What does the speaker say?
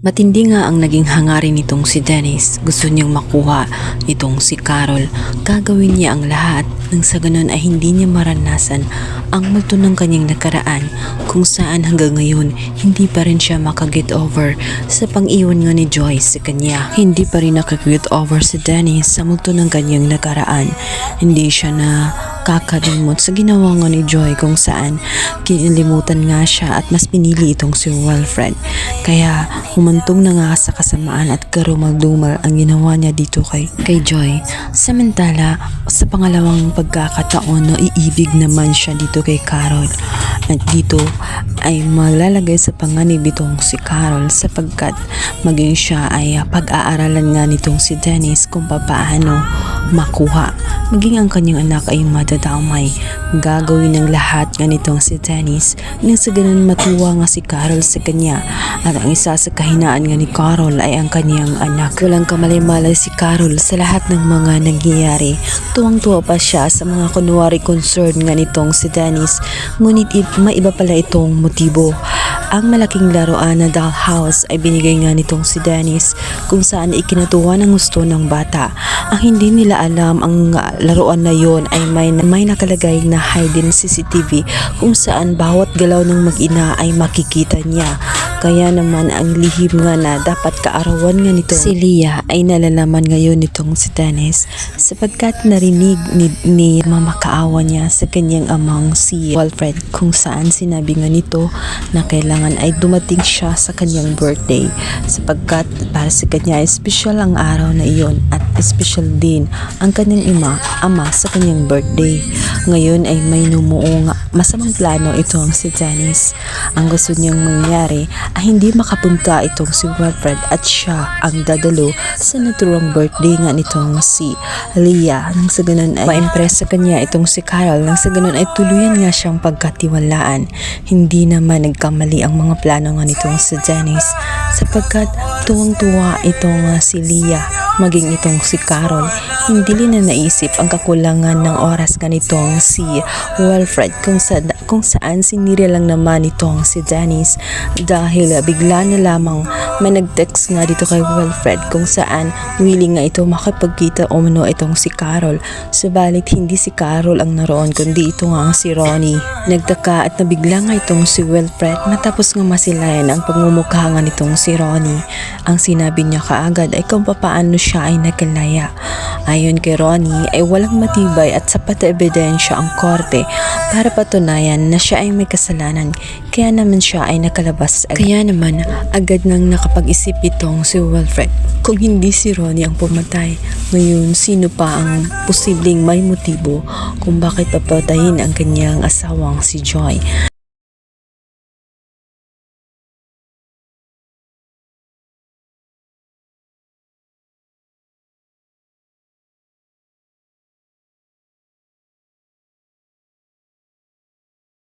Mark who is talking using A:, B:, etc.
A: Matindi nga ang naging hangarin nitong si Dennis. Gusto niyang makuha itong si Carol. Gagawin niya ang lahat nang sa ganun ay hindi niya maranasan ang multo ng kanyang nakaraan kung saan hanggang ngayon hindi pa rin siya makaget over sa pang-iwan nga ni Joyce sa kanya. Hindi pa rin nakaget over si Dennis sa multo ng kanyang nakaraan. Hindi siya na kakalimot sa ginawa nga ni Joy kung saan kinilimutan nga siya at mas pinili itong si Wilfred. Kaya humantong na nga sa kasamaan at karumal-dumal ang ginawa niya dito kay, kay Joy. Samantala, sa pangalawang pagkakataon na iibig naman siya dito kay Carol. At dito ay maglalagay sa panganib itong si Carol sapagkat maging siya ay pag-aaralan nga nitong si Dennis kung papaano makuha. Maging ang kanyang anak ay madadamay. Gagawin ng lahat nga nitong si Dennis nang sa ganun matuwa nga si Carol sa kanya. At ang isa sa kahinaan nga ni Carol ay ang kanyang anak. Walang kamalay-malay si Carol sa lahat ng mga nangyayari. Tuwang-tuwa pa siya sa mga kunwari concern nga nitong si Dennis. Ngunit it, may iba pala itong motibo. Ang malaking laruan na dollhouse ay binigay nga nitong si Dennis kung saan ikinatuwa ng gusto ng bata. Ang hindi nila alam ang laruan na yon ay may, may nakalagay na hidden CCTV kung saan bawat galaw ng mag-ina ay makikita niya. Kaya naman ang lihim nga na dapat kaarawan nga nito si Leah ay nalalaman ngayon nitong si Dennis sapagkat narinig ni, ni mama kaawa niya sa kanyang amang si Walfred kung saan sinabi nga nito na kailangan ay dumating siya sa kanyang birthday sapagkat para sa kanya ay special ang araw na iyon at special din ang kanyang ima, ama sa kanyang birthday. Ngayon ay may numuong masamang plano itong si Dennis. Ang gusto niyang mangyari ay hindi makapunta itong si Wilfred at siya ang dadalo sa naturang birthday nga nitong si Leah. Nang sa ganun ay ma-impress sa kanya itong si Carol. Nang sa ganun ay tuluyan nga siyang pagkatiwalaan. Hindi naman nagkamali ang mga plano nga nitong si Dennis sapagkat tuwang-tuwa itong uh, si Leah maging itong si Carol. Hindi rin na naisip ang kakulangan ng oras nga si Wilfred kung, sa, kung saan sinira lang naman itong si Dennis dahil bigla na lamang may nag-text nga dito kay Wilfred kung saan willing nga ito makipagkita o mano itong si Carol. Subalit hindi si Carol ang naroon kundi ito nga si Ronnie. Nagtaka at nabigla nga itong si Wilfred matapos nga masilayan ang pagmumukha nga nitong si Ronnie. Ang sinabi niya kaagad ay kung papaano siya ay nakalaya. Ayon kay Ronnie ay walang matibay at sapat na ebidensya ang korte para patunayan na siya ay may kasalanan kaya naman siya ay nakalabas agad. Kaya naman agad nang nakapag-isip itong si Wilfred kung hindi si Ronnie ang pumatay. Ngayon sino pa ang posibleng may motibo kung bakit papatayin ang kanyang asawang si Joy.